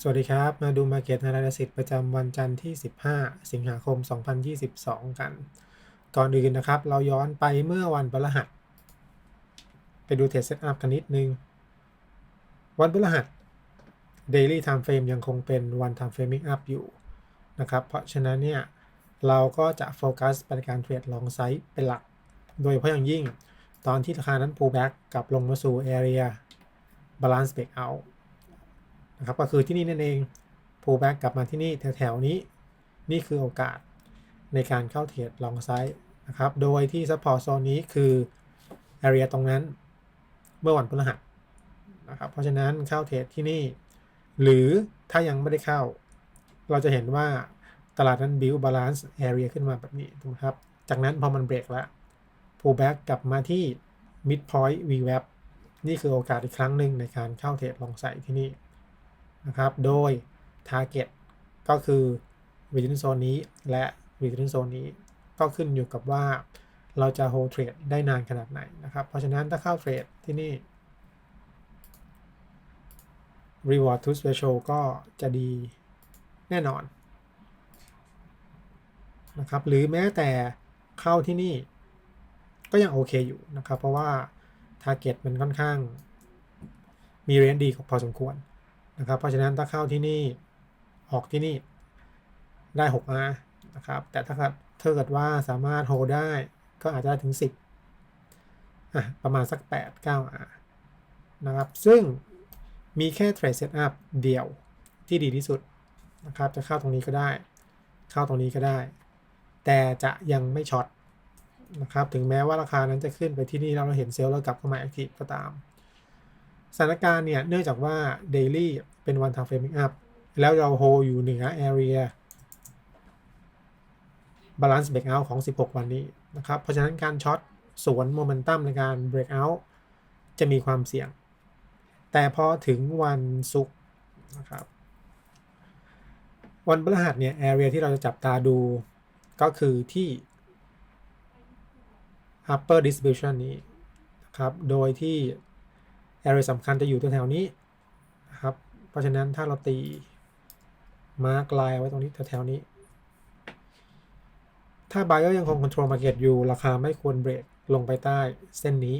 สวัสดีครับ มาดู Market Analysis ประจำวันจันทร์ที่ 15 สิงหาคม 2022 กัน ก่อนอื่นนะครับ เราย้อนไปเมื่อวันพฤหัส ไปดูเทรดเซตอัพกันนิดนึง วันพฤหัส Daily Time Frame ยังคงเป็น One Time Framing Up อยู่นะครับ เพราะฉะนั้นเนี่ย เราก็จะโฟกัสไปในการเทรดลองไซส์เป็นหลัก โดยเฉพาะอย่างยิ่ง ตอนที่ราคานั้น pull back กลับลงมาสู่ area balance breakout นะครับก็คือที่นี่นั่นเอง pull back กลับมาที่นี่แถวๆนี้ นี่คือโอกาสในการเข้าเทรดลองไซส์นะครับ โดยที่ support zone นี้คือ area ตรงนั้นเมื่อวันพฤหัสนะครับ เพราะฉะนั้นเข้าเทรดที่นี่ หรือถ้ายังไม่ได้เข้า เราจะเห็นว่าตลาดนั้น build balance area ขึ้นมาแบบนี้ถูกไหมครับ จากนั้นพอมันเบรกแล้ว pull back กลับมาที่ mid point VWAP นี่คือโอกาสอีกครั้งหนึ่งในการเข้าเทรดลองไซส์ที่นี่ นะครับ โดย Target ก็คือ Resistance Zone นี้และ Resistance Zone นี้ ก็ขึ้นอยู่กับว่าเราจะ hold trade ได้นานขนาดไหนนะครับ เพราะฉะนั้นถ้าเข้าเทรดที่นี่ Reward to Ratio ก็จะดีแน่นอนนะครับ หรือแม้แต่เข้าที่นี่ ก็ยังโอเคอยู่นะครับ เพราะว่า Target มันค่อนข้างมีเรนดีพอสมควร นะครับ เพราะฉะนั้นถ้าเข้าที่นี่ออกที่นี่ได้ 6R นะครับ แต่ถ้าถ้าเกิดว่าสามารถโฮได้ก็อาจจะถึง 10อะประมาณสัก 8 9R นะครับ ซึ่งมีแค่ Trade Setup เดียวที่ดีที่สุดนะครับ จะเข้าตรงนี้ก็ได้ เข้าตรงนี้ก็ได้ แต่จะยังไม่ช็อตนะครับ ถึงแม้ว่าราคานั้นจะขึ้นไปที่นี่แล้วเราเห็นเซลล์แล้วกลับเข้ามาแอคทีฟก็ตาม สถานการณ์เนี่ยเนื่องจากว่า Daily เป็น One Time Framing Up แล้วเราโฮอยู่เหนือ Area Balance Breakout ของ 16 วันนี้นะครับ เพราะฉะนั้นการช็อตสวนโมเมนตัมในการ Breakout จะมีความเสี่ยง แต่พอถึงวันศุกร์นะครับ วันพฤหัสเนี่ย Area ที่เราจะจับตาดูก็คือที่ upper distribution นี้นะครับ โดยที่ area สำคัญจะอยู่ตัวแถวนี้นะครับ เพราะฉะนั้นถ้าเราตีมาร์กไลน์ไว้ตรงนี้แถวๆนี้ ถ้า buyer ยังคง control market อยู่ ราคาไม่ควรเบรกลงไปใต้เส้นนี้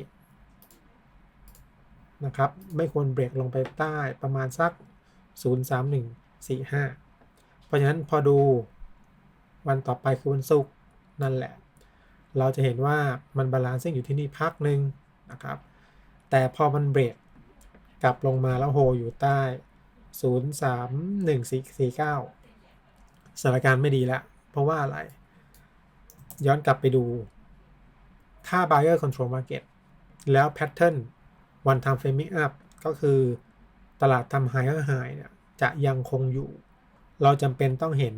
นะครับ ไม่ควรเบรกลงไปใต้ประมาณสัก 03145 เพราะฉะนั้นพอดูวันต่อไปคือวันศุกร์นั่นแหละ เราจะเห็นว่ามันบาลานซ์อยู่ที่นี่พักหนึ่งนะครับ แต่พอมันเบรกกลับลงมาแล้วโฮอยู่ใต้ 03149สถานการณ์ไม่ดีแล้วเพราะว่าอะไร ย้อนกลับไปดู ถ้า buyer control market แล้ว pattern one time framing up ก็คือตลาดทำ higher high เนี่ยจะยังคงอยู่ เราจำเป็นต้องเห็น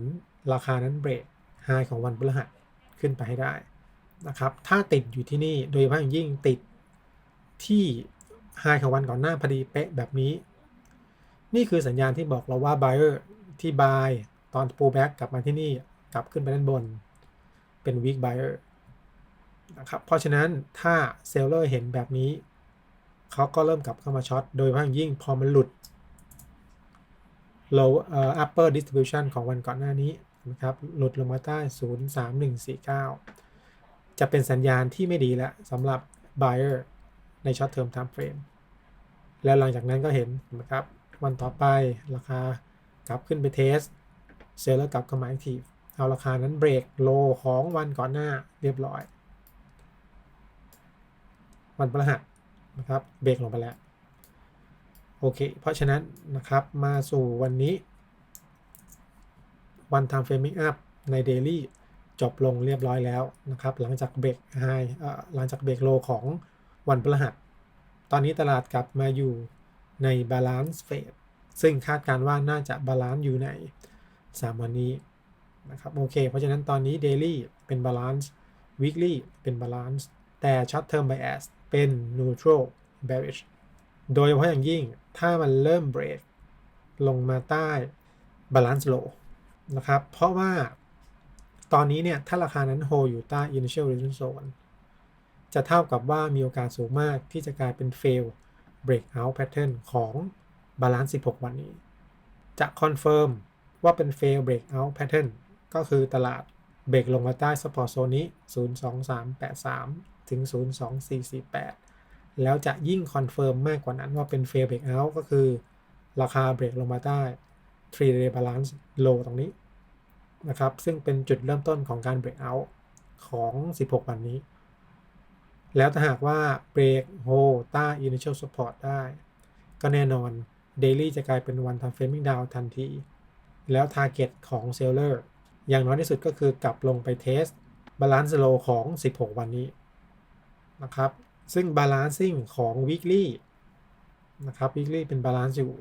ราคานั้นเบรก high ของวันพฤหัสขึ้นไปให้ได้นะครับ ถ้าติดอยู่ที่นี่ โดยเฉพาะอย่างยิ่งติด ที่ไฮของวันก่อนหน้าพอดีเป๊ะแบบนี้ นี่คือสัญญาณที่บอกเราว่า buyer ที่ buy ตอน pull back กลับมาที่นี่กลับขึ้นไปด้านบน เป็น weak buyer นะครับ เพราะฉะนั้นถ้า seller เห็นแบบนี้ เขาก็เริ่มกลับเข้ามาช็อต โดยเฉพาะอย่างยิ่งพอมันหลุด low uh, upper distribution ของวันก่อนหน้านี้นะครับ หลุดลงมาใต้ 03149 จะเป็นสัญญาณที่ไม่ดีแล้วสำหรับ buyer ในช็อตเทอม time frame แล้วหลังจากนั้นก็เห็นนะครับ วันต่อไปราคากลับขึ้นไปเทสเซลล์กลับเข้ามาแอคทีเอาราคานั้นเบรกโลของวันก่อนหน้าเรียบร้อย วันประหัสนะครับเบรกลงไปแล้ว โอเค เพราะฉะนั้นนะครับมาสู่วันนี้ วัน time framing up ใน daily จบลงเรียบร้อยแล้วนะครับ หลังจากเบรกไฮหลังจากเบรกโลของ วันพฤหัส ตอนนี้ตลาดกลับมาอยู่ในบาลานซ์เฟสซึ่งคาดการว่าน่าจะบาลานซ์อยู่ใน 3 วันนี้นะครับโอเค เพราะฉะนั้นตอนนี้ Daily เป็นบาลานซ์ Weekly เป็นบาลานซ์แต่ Short Term Bias เป็น Neutral Bearish โดยเฉพาะอย่างยิ่งถ้ามันเริ่มเบรกลงมาใต้ Balance Low นะครับ เพราะว่าตอนนี้เนี่ย ถ้าราคานั้นโฮอยู่ใต้ Initial Resistance Zone จะเท่ากับว่ามีโอกาสสูงมากที่จะกลายเป็น fail breakout pattern ของ balance 16 วันนี้ จะคอนเฟิร์มว่าเป็น fail breakout pattern ก็คือตลาดเบรกลงมาใต้ support zone นี้ 02383 ถึง 02448 แล้วจะยิ่งคอนเฟิร์มมากกว่านั้นว่าเป็น fail breakout ก็คือ ราคาเบรกลงมาใต้3 day balance low ตรงนี้นะครับ ซึ่งเป็นจุดเริ่มต้นของการ breakout ของ 16 วันนี้ แล้วถ้าหากว่าเบรกโฮใต้า initial support ได้ ก็แน่นอน daily จะกลายเป็น one time framing down ทันที แล้ว target ของ seller อย่างน้อยที่สุดก็คือกลับลงไปเทส balance low ของ 16 วันนี้นะครับ ซึ่ง balancing ของ weekly นะครับ weekly เป็น balance อยู่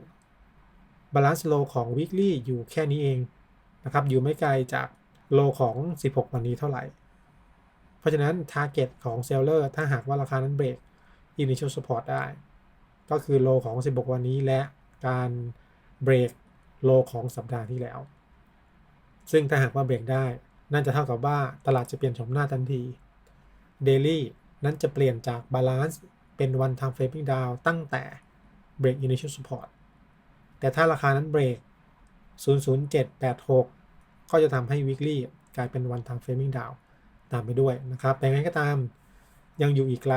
balance low ของ weekly อยู่แค่นี้เองนะครับ อยู่ไม่ไกลจาก low ของ 16 วันนี้เท่าไหร่ เพราะฉะนั้น target ของ seller ถ้าหากว่าราคานั้นเบรก initial support ได้ ก็คือ low ของ 16 วันนี้และการเบรก low ของสัปดาห์ที่แล้ว ซึ่งถ้าหากว่าเบรกได้ นั่นจะเท่ากับว่าตลาดจะเปลี่ยนโฉมหน้าทันที daily นั้นจะเปลี่ยนจาก balance เป็น one time framing down ตั้งแต่ break initial support แต่ถ้าราคานั้นเบรก 00786 ก็จะทำให้ weekly กลายเป็น one time framing down ตามไปด้วยนะครับแต่ไงก็ตามยังอยู่อีกไกล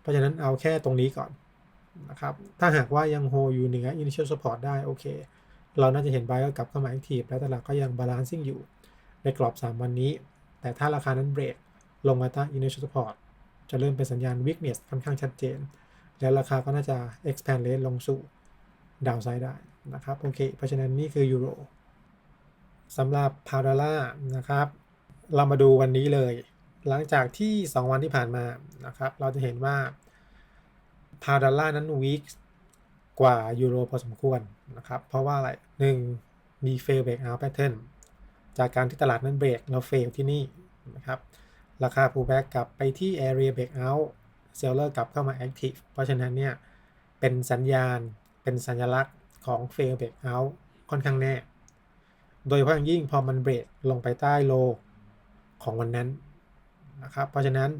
เพราะฉะนั้นเอาแค่ตรงนี้ก่อนนะครับถ้าหากว่ายังโฮอยู่เหนือ initial support ได้โอเค เราน่าจะเห็น buyer กลับเข้ามา active และตลาดก็ยัง balancing อยู่ในกรอบ 3 วันนี้ แต่ถ้าราคานั้นเบรกลงมาตั้ง initial support จะเริ่มเป็นสัญญาณ weakness ค่อนข้างชัดเจน แล้วราคาก็น่าจะ expand rate ลงสู่ downside ได้นะครับโอเค เพราะฉะนั้นนี่คือยูโรสำหรับพาวดอลลาร์นะครับ เรามาดูวันนี้เลย หลังจากที่ 2 วันที่ผ่านมานะครับ เราจะเห็นว่าพาวดอลลาร์นั้นวีคกว่ายูโรพอสมควรนะครับ เพราะว่าอะไรหนึ่งมีเฟลเบรกเอาท์แพทเทิร์นจากการที่ตลาดนั้นเบรกเราเฟลที่นี่นะครับ ราคา pullback กลับไปที่ area breakout seller กลับเข้ามา active เพราะฉะนั้นเนี่ย เป็นสัญญาณเป็นสัญลักษณ์ของ fail breakout ค่อนข้างแน่ โดยเฉพาะอย่างยิ่งพอมันเบรกลงไปใต้โล ของวันนั้นนะครับ เพราะฉะนั้น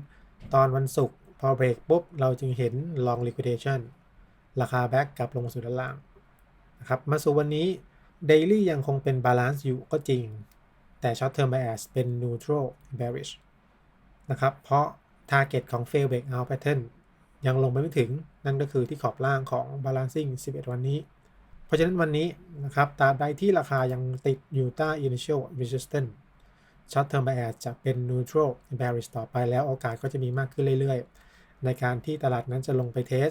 ตอนวันศุกร์พอเบรกปุ๊บ เราจึงเห็น long liquidation ราคาแบ็กกลับลงมาสู่ด้านล่างนะครับมาสู่วันนี้ daily ยังคงเป็น balance อยู่ก็จริง แต่ short term bias เป็น neutral bearish นะครับ เพราะ target ของ fail breakout pattern ยังลงไปไม่ถึงนั่นก็คือที่ขอบล่างของ balancing 11 วันนี้ เพราะฉะนั้นวันนี้นะครับตราบใดที่ราคายังติดอยู่ใต้ initial resistance short term bias จะเป็น neutral bearish ต่อไปแล้วโอกาสก็จะมีมากขึ้นเรื่อยๆ ในการที่ตลาดนั้นจะลงไปเทส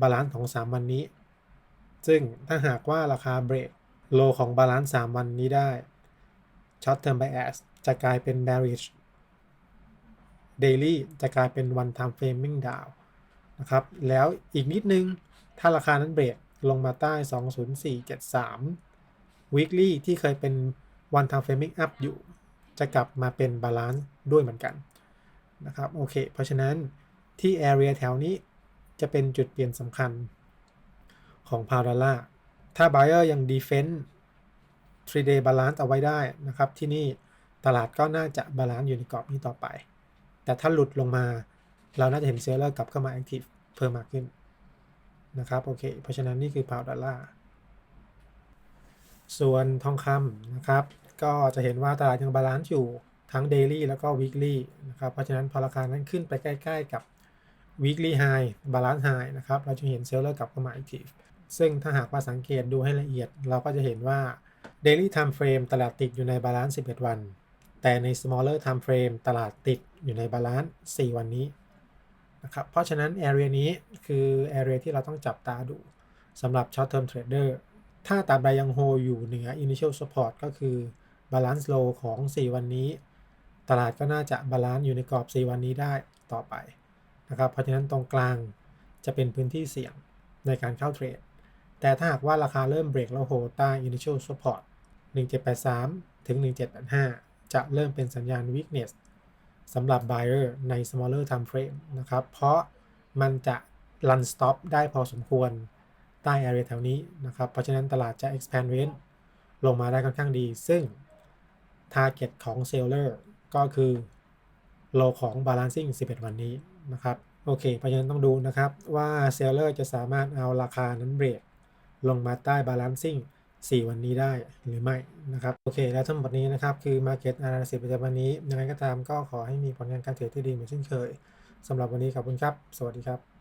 บาลานซ์ของ 3 วันนี้ ซึ่งถ้าหากว่าราคาเบรกโลของบาลานซ์3วันนี้ได้ short term bias จะกลายเป็น bearish daily จะกลายเป็น one time framing down นะครับ แล้วอีกนิดนึง ถ้าราคานั้นเบรกลงมาใต้ 20473 weekly ที่เคยเป็น one time framing up อยู่ จะกลับมาเป็น balance ด้วยเหมือนกันนะครับโอเค เพราะฉะนั้นที่ area แถวนี้จะเป็นจุดเปลี่ยนสำคัญของพาวดอลลาถ้า buyer ยัง defend 3 day balance เอาไว้ได้นะครับ ที่นี่ตลาดก็น่าจะ balance อยู่ในกรอบนี้ต่อไป แต่ถ้าหลุดลงมา เราน่าจะเห็นเซลเลอร์กลับเข้ามา active เพิ่มมากขึ้นนะครับโอเค เพราะฉะนั้นนี่คือพาวดอลลา ส่วนทองคำนะครับ ก็จะเห็นว่าตลาดยังบาลานซ์อยู่ทั้ง daily แล้วก็ weekly นะครับ เพราะฉะนั้นพอราคานั้นขึ้นไปใกล้ๆกับ weekly high balance high นะครับ เราจะเห็นเซลเลอร์กลับเข้ามา active ซึ่งถ้าหากว่าสังเกตดูให้ละเอียด เราก็จะเห็นว่า daily time frame ตลาดติดอยู่ในบาลานซ์11 วัน แต่ใน smaller time frame ตลาดติดอยู่ในบาลานซ์4วันนี้นะครับ เพราะฉะนั้น area นี้คือ area ที่เราต้องจับตาดูสำหรับ short term trader ถ้าตราบใดยังโฮอยู่เหนือ initial support ก็คือ balance low ของ 4 วันนี้ ตลาดก็น่าจะบาลานซ์อยู่ในกรอบ 4 วันนี้ได้ต่อไปนะครับ เพราะฉะนั้นตรงกลางจะเป็นพื้นที่เสี่ยงในการเข้าเทรด แต่ถ้าหากว่าราคาเริ่มเบรกแล้วโฮใต้ initial support 1783 ถึง 1785 จะเริ่มเป็นสัญญาณ weakness สำหรับ buyer ใน smaller time frame นะครับ เพราะมันจะ run stop ได้พอสมควร ใต้ area แถวนี้นะครับ เพราะฉะนั้นตลาดจะ expand range ลงมาได้ค่อนข้างดี ซึ่ง target ของ seller ก็คือ low ของ balancing 11 วันนี้นะครับ โอเค เพราะฉะนั้นต้องดูนะครับว่า seller จะสามารถเอาราคานั้นเบรกลงมาใต้ balancing 4 วันนี้ได้หรือไม่นะครับ โอเค แล้วทั้งหมดนี้นะครับ คือ Market Analysis ประจำวันนี้ยังไงก็ตามก็ขอให้มีผลงานการเทรดที่ดีเหมือนเช่นเคยสำหรับวันนี้ขอบคุณครับ สวัสดีครับ